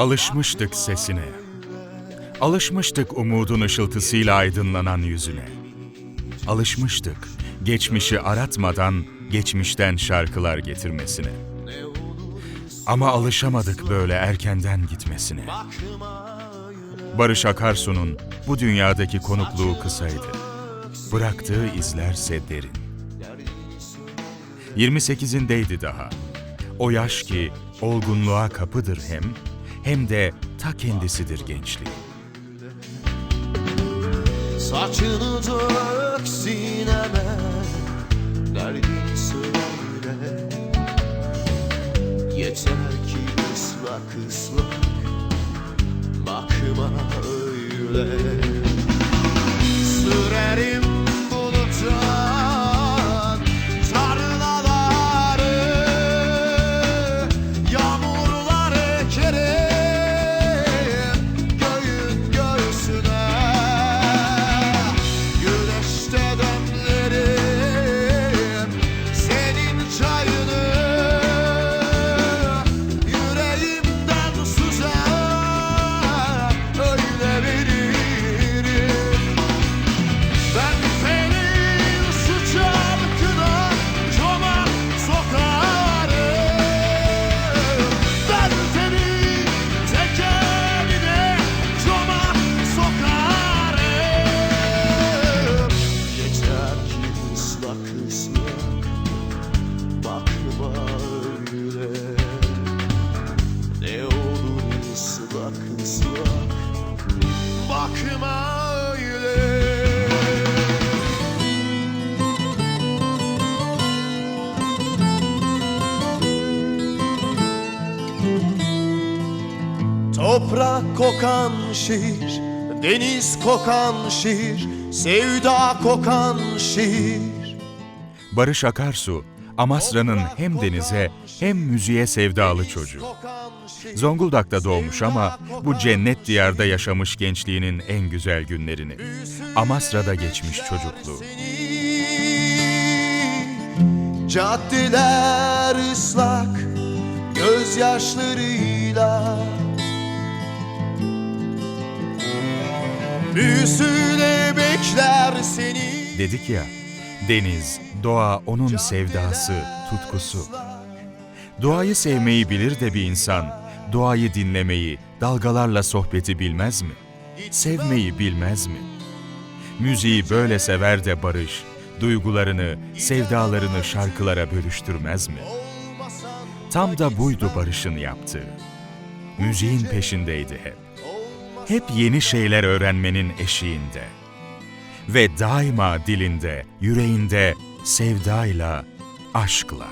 Alışmıştık sesine. Alışmıştık umudun ışıltısıyla aydınlanan yüzüne. Alışmıştık geçmişi aratmadan geçmişten şarkılar getirmesine. Ama alışamadık böyle erkenden gitmesine. Barış Akarsu'nun bu dünyadaki konukluğu kısaydı. Bıraktığı izlerse derin. 28'indeydi daha. O yaş ki olgunluğa kapıdır hem, hem de ta kendisidir gençliğin. Saçını dök sineme Derdini söyle Yeter ki ıslak ıslak Bakma öyle şiir, deniz kokan şiir, sevda kokan şiir. Barış Akarsu, Amasra'nın hem denize hem müziğe sevdalı çocuğu. Zonguldak'ta doğmuş ama bu cennet diyarda yaşamış gençliğinin en güzel günlerini. Amasra'da geçmiş çocukluğu. Caddeler ıslak gözyaşlarıyla Büyüsüne bekler seni Dedik ya, deniz, doğa onun sevdası, tutkusu. Doğayı sevmeyi bilir de bir insan, doğayı dinlemeyi, dalgalarla sohbeti bilmez mi? Sevmeyi bilmez mi? Müziği böyle sever de Barış, duygularını, sevdalarını şarkılara bölüştürmez mi? Tam da buydu Barış'ın yaptığı. Müziğin peşindeydi hep. Hep yeni şeyler öğrenmenin eşiğinde. Ve daima dilinde, yüreğinde sevdayla, aşkla.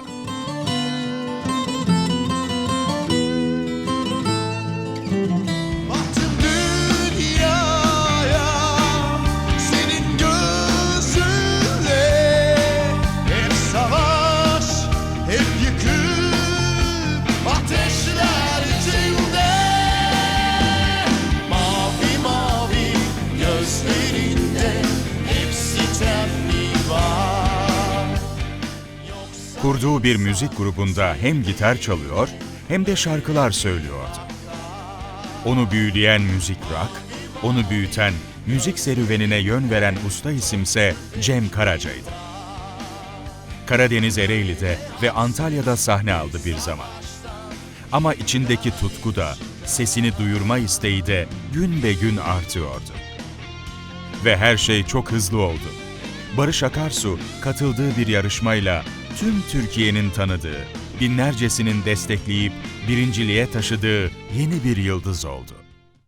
Müzik grubunda hem gitar çalıyor hem de şarkılar söylüyordu. Onu büyüleyen müzik rock, onu büyüten, müzik serüvenine yön veren usta isimse Cem Karaca'ydı. Karadeniz Ereğli'de ve Antalya'da sahne aldı bir zaman. Ama içindeki tutku da, sesini duyurma isteği de gün be gün artıyordu. Ve her şey çok hızlı oldu. Barış Akarsu katıldığı bir yarışmayla tüm Türkiye'nin tanıdığı, binlercesinin destekleyip birinciliğe taşıdığı yeni bir yıldız oldu.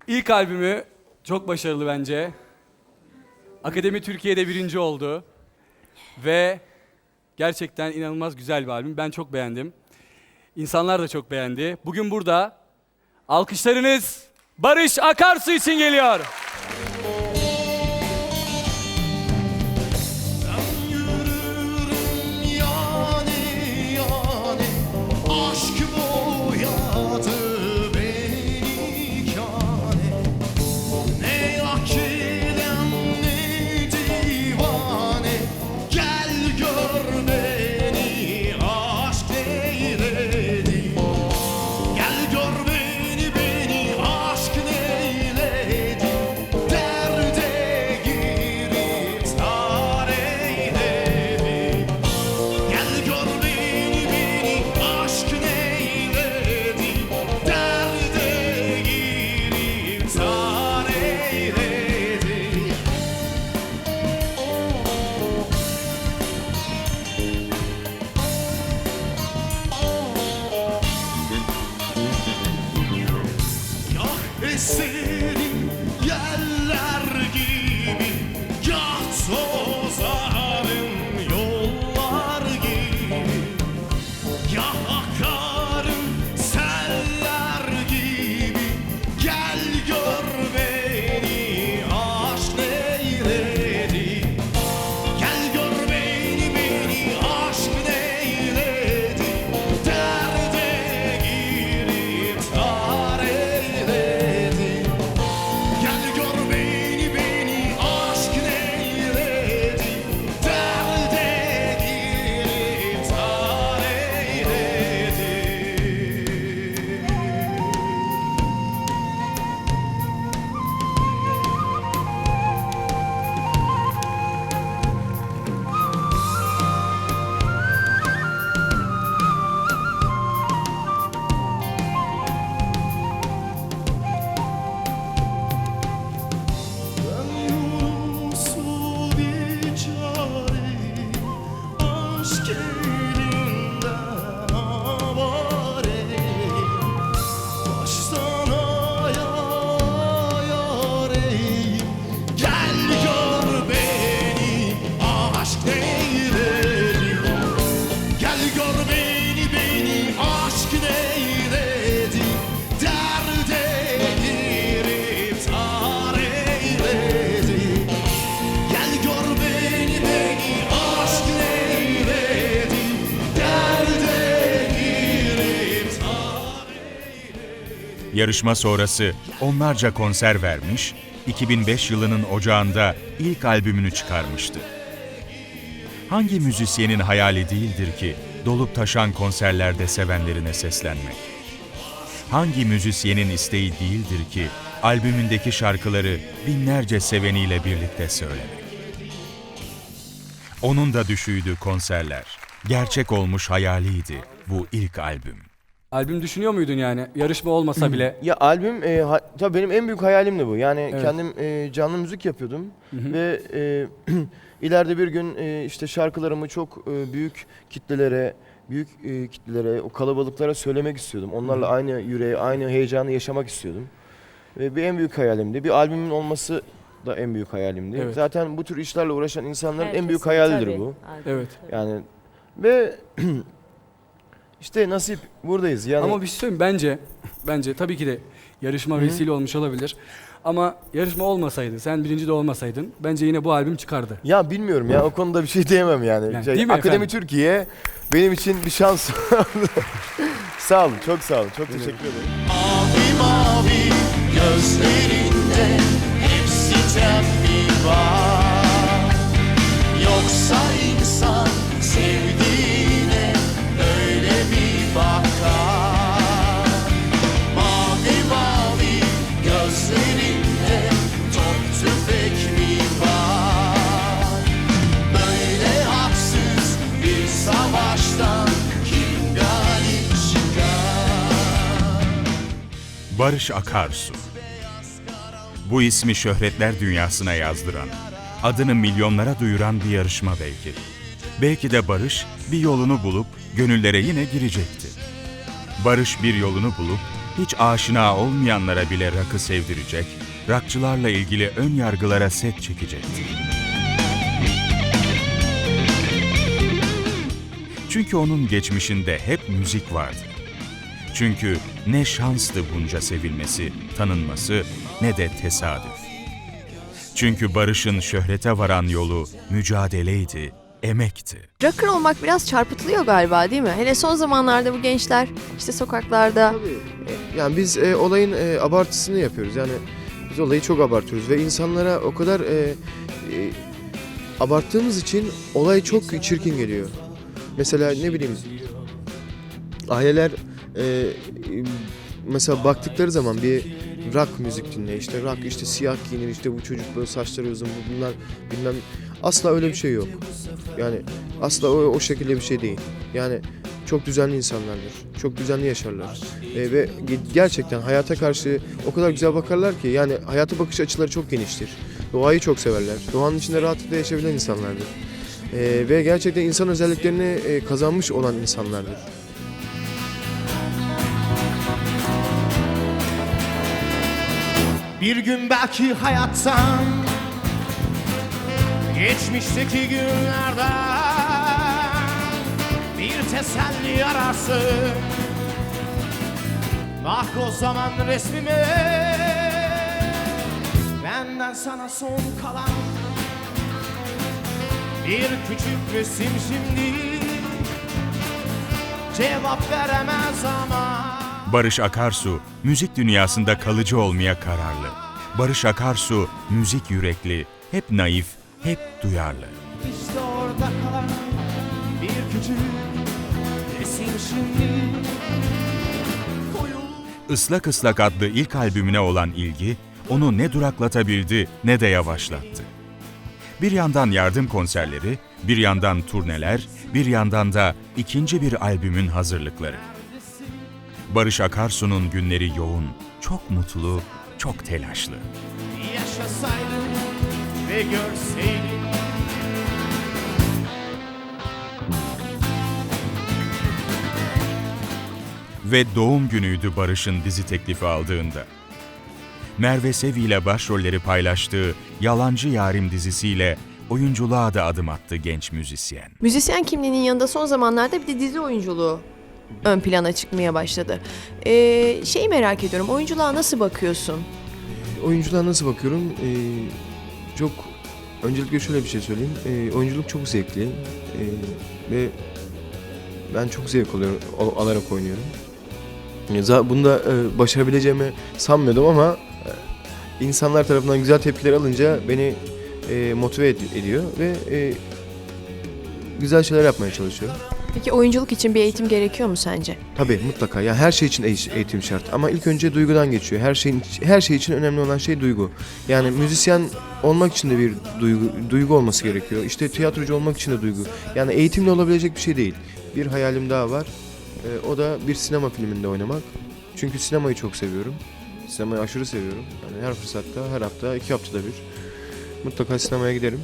İlk albümü çok başarılı bence. Akademi Türkiye'de birinci oldu. Ve gerçekten inanılmaz güzel bir albüm. Ben çok beğendim. İnsanlar da çok beğendi. Bugün burada alkışlarınız Barış Akarsu için geliyor. Yarışma sonrası onlarca konser vermiş, 2005 yılının ocağında ilk albümünü çıkarmıştı. Hangi müzisyenin hayali değildir ki dolup taşan konserlerde sevenlerine seslenmek? Hangi müzisyenin isteği değildir ki albümündeki şarkıları binlerce seveniyle birlikte söylemek? Onun da düşüydü konserler. Gerçek olmuş hayaliydi bu ilk albüm. Albüm düşünüyor muydun yani? Yarışma olmasa bile. Ya albüm e, ha, tabii benim en büyük hayalim de bu. Yani Evet. kendim e, canlı müzik yapıyordum ve e, ileride bir gün e, işte şarkılarımı çok e, büyük kitlelere, büyük e, kitlelere, o kalabalıklara söylemek istiyordum. Onlarla aynı yüreği, aynı heyecanı yaşamak istiyordum. Ve bir en büyük hayalimdi. Bir albümün olması da en büyük hayalimdi. Evet. Zaten bu tür işlerle uğraşan insanların en büyük hayalidir tabii, bu. albüm, Evet. Yani ve işte nasip buradayız. Yani Ama bir şey söyleyeyim bence, bence tabii ki de yarışma vesile olmuş olabilir. Ama yarışma olmasaydı, sen birinci de olmasaydın bence yine bu albüm çıkardı. Ya bilmiyorum ya o konuda bir şey diyemem yani. Yani Şey, değil mi Akademi efendim? Türkiye benim için bir şans. sağ olun, çok sağ olun. Çok teşekkür ederim. Mavi mavi gözlerinde hepsi tembi Barış Akarsu. Bu ismi şöhretler dünyasına yazdıran, adını milyonlara duyuran bir yarışma belki. Belki de Barış bir yolunu bulup gönüllere yine girecekti. Barış bir yolunu bulup hiç aşina olmayanlara bile rakı sevdirecek, rakçılarla ilgili ön yargılara set çekecekti. Çünkü onun geçmişinde hep müzik vardı. Çünkü ne şanstı bunca sevilmesi, tanınması ne de tesadüf. Çünkü Barış'ın şöhrete varan yolu mücadeleydi, emekti. Rocker olmak biraz çarpıtılıyor galiba değil mi? Hele son zamanlarda bu gençler işte sokaklarda Yani biz e, olayın e, abartısını yapıyoruz. Yani biz olayı çok abartıyoruz ve insanlara o kadar e, e, abarttığımız için olay çok çirkin geliyor. Mesela ne bileyim aileler e, mesela baktıkları zaman bir rock müzik dinle işte rock işte siyah giyinir işte bu çocuk böyle saçları uzun bu- bunlar bilmem asla öyle bir şey yok. Yani asla o, o şekilde bir şey değil. Yani çok düzenli insanlardır. Çok düzenli yaşarlar. E, ve ge- gerçekten hayata karşı o kadar güzel bakarlar ki yani hayata bakış açıları çok geniştir. Doğayı çok severler. Doğanın içinde rahatlıkla yaşayabilen insanlardır. E, ve gerçekten insan özelliklerini e, kazanmış olan insanlardır. Bir gün belki hayattan Geçmişteki günlerden Bir teselli ararsın. Bak o zaman resmime Benden sana son kalan Bir küçük resim şimdi. Cevap veremez ama Barış Akarsu, müzik dünyasında kalıcı olmaya kararlı. Barış Akarsu, müzik yürekli, hep naif, hep duyarlı. İşte orada kalan bir küçük resim şimdi Islak Islak adlı ilk albümüne olan ilgi, onu ne duraklatabildi ne de yavaşlattı. Bir yandan yardım konserleri, bir yandan turneler, bir yandan da ikinci bir albümün hazırlıkları. Barış Akarsu'nun günleri yoğun, çok mutlu, çok telaşlı. yaşasaydım ve görseydim Ve doğum günüydü Barış'ın dizi teklifi aldığında. Merve Sevi ile başrolleri paylaştığı Yalancı Yarim dizisiyle oyunculuğa da adım attı genç müzisyen. Müzisyen kimliğinin yanında son zamanlarda bir de dizi oyunculuğu ön plana çıkmaya başladı. Ee, şeyi merak ediyorum, oyunculuğa nasıl bakıyorsun? Oyunculuğa nasıl bakıyorum? Ee, çok öncelikle şöyle bir şey söyleyeyim. Ee, oyunculuk çok zevkli Ee, ve ben çok zevk alıyorum, al- alarak oynuyorum. Ee, Bunu da e, başarabileceğimi sanmıyordum ama e, insanlar tarafından güzel tepkiler alınca beni e, motive ed- ediyor ve e, güzel şeyler yapmaya çalışıyorum. Peki oyunculuk için bir eğitim gerekiyor mu sence? Tabii mutlaka. Ya her şey için eğ- eğitim şart ama ilk önce duygudan geçiyor. Her şeyin her şey için önemli olan şey duygu. Yani müzisyen olmak için de bir duygu duygu olması gerekiyor. İşte tiyatrocu olmak için de duygu. Yani eğitimle olabilecek bir şey değil. Bir hayalim daha var. Ee, o da bir sinema filminde oynamak. Çünkü sinemayı çok seviyorum. Sinemayı aşırı seviyorum. Yani her fırsatta, her hafta, iki haftada bir mutlaka sinemaya giderim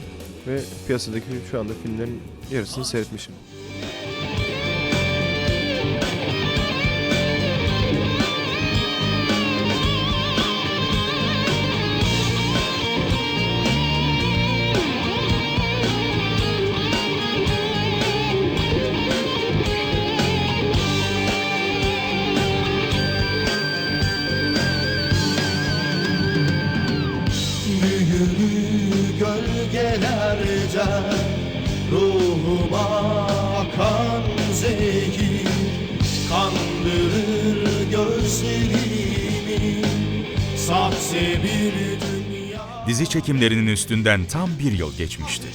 ve piyasadaki şu anda filmlerin yarısını seyretmişim. Dizi çekimlerinin üstünden tam bir yıl geçmişti.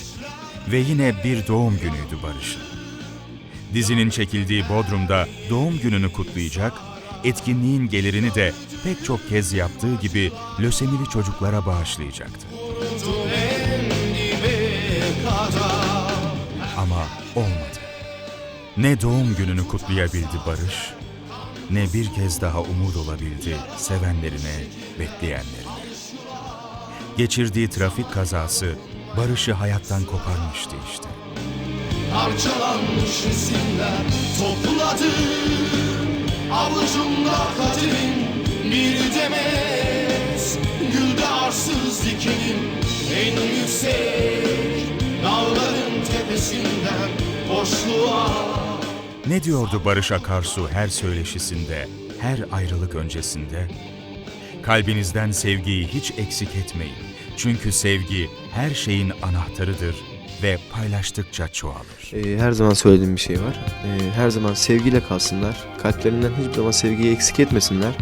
Ve yine bir doğum günüydü Barış'ın. Dizinin çekildiği Bodrum'da doğum gününü kutlayacak, etkinliğin gelirini de pek çok kez yaptığı gibi lösemili çocuklara bağışlayacaktı. Ama olmadı. Ne doğum gününü kutlayabildi Barış, ne bir kez daha umut olabildi sevenlerine, bekleyenlerine. Geçirdiği trafik kazası Barış'ı hayattan koparmıştı işte. Parçalanmış resimler topladım Avucumda kaderim bir demet Gülde arsız dikenim en yüksek Dağların tepesinden boşluğa Ne diyordu Barış Akarsu her söyleşisinde, her ayrılık öncesinde? Kalbinizden sevgiyi hiç eksik etmeyin. Çünkü sevgi her şeyin anahtarıdır ve paylaştıkça çoğalır. Ee, her zaman söylediğim bir şey var. Ee, her zaman sevgiyle kalsınlar. Kalplerinden hiçbir zaman sevgiyi eksik etmesinler.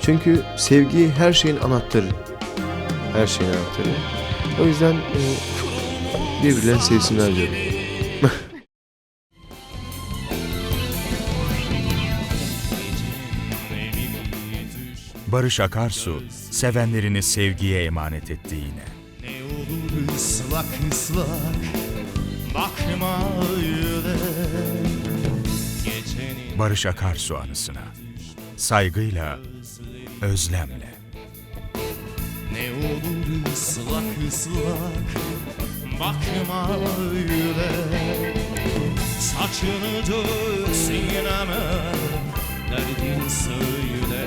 Çünkü sevgi her şeyin anahtarı. Her şeyin anahtarı. O yüzden e, birbirlerini sevsinler diyorum. Barış Akarsu, sevenlerini sevgiye emanet etti yine. Ne olur ıslak ıslak bakma öyle Gecenin Barış Akarsu anısına. Saygıyla, özlemle. Ne olur ıslak ıslak bakma öyle Saçını dök sineme derdin söyle